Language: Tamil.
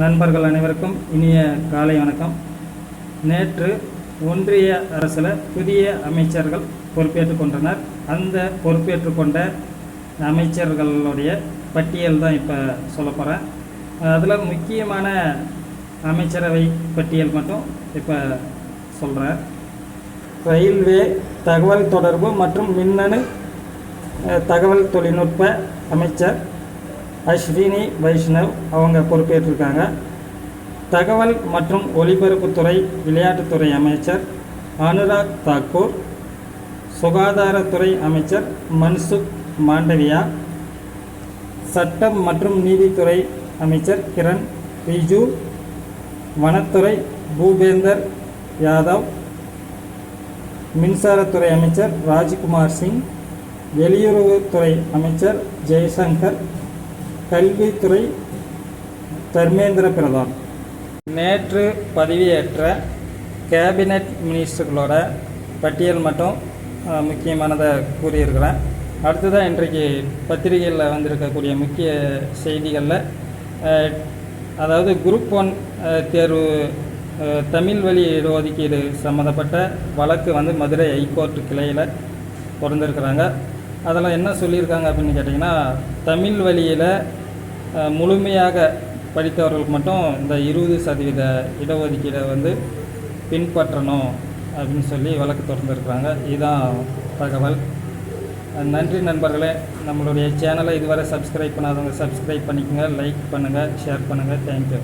நண்பர்கள் அனைவருக்கும் இனிய காலை வணக்கம். நேற்று ஒன்றிய அரசில் புதிய அமைச்சர்கள் பொறுப்பேற்றுக் கொண்டனர். அந்த பொறுப்பேற்றுக் கொண்ட அமைச்சர்களுடைய பட்டியல் தான் இப்போ சொல்ல போகிறேன் அதில் முக்கியமான அமைச்சரவை பட்டியல் மட்டும் இப்போ சொல்கிறேன் ரயில்வே தகவல் தொடர்பு மற்றும் மின்னணு தகவல் தொழில்நுட்ப அமைச்சர் அஸ்வினி வைஷ்ணவ் அவங்க பொறுப்பேற்றிருக்காங்க. தகவல் மற்றும் ஒலிபரப்புத்துறை விளையாட்டுத்துறை அமைச்சர் அனுராக் தாக்கூர் சுகாதாரத்துறை அமைச்சர் மன்சுக் மாண்டவியா சட்டம் மற்றும் நீதித்துறை அமைச்சர் கிரண் ரிஜு வனத்துறை பூபேந்தர் யாதவ் மின்சாரத்துறை அமைச்சர் ராஜ்குமார் சிங் வெளியுறவுத்துறை அமைச்சர் ஜெய்சங்கர் கல்வித்துறை தர்மேந்திர பிரதான். நேற்று பதவியேற்ற கேபினட் மினிஸ்டர்களோட பட்டியல் மட்டும் முக்கியமானதை கூறியிருக்கிறேன். அடுத்ததான் இன்றைக்கு பத்திரிகையில் வந்திருக்கக்கூடிய முக்கிய செய்திகளில் அதாவது குரூப் ஒன் தேர்வு தமிழ் வழி இடஒதுக்கீடு சம்மந்தப்பட்ட வழக்கு வந்து மதுரை ஹைகோர்ட் கிளையில் திறந்துருக்குறாங்க. அதில் என்ன சொல்லியிருக்காங்க அப்படின்னு கேட்டிங்கன்னா தமிழ் வழியில் முழுமையாக படித்தவர்களுக்கு மட்டும் இந்த இருபது சதவீத இடஒதுக்கீடை வந்து பின்பற்றணும் அப்படின்னு சொல்லி வழக்கு தொடர்ந்துருக்குறாங்க இதுதான் தகவல். நன்றி நண்பர்களே. நம்மளுடைய சேனலை இதுவரை சப்ஸ்கிரைப் பண்ணாதவங்க சப்ஸ்கிரைப் பண்ணிக்கோங்க லைக் பண்ணுங்கள் ஷேர் பண்ணுங்கள் தேங்க்யூ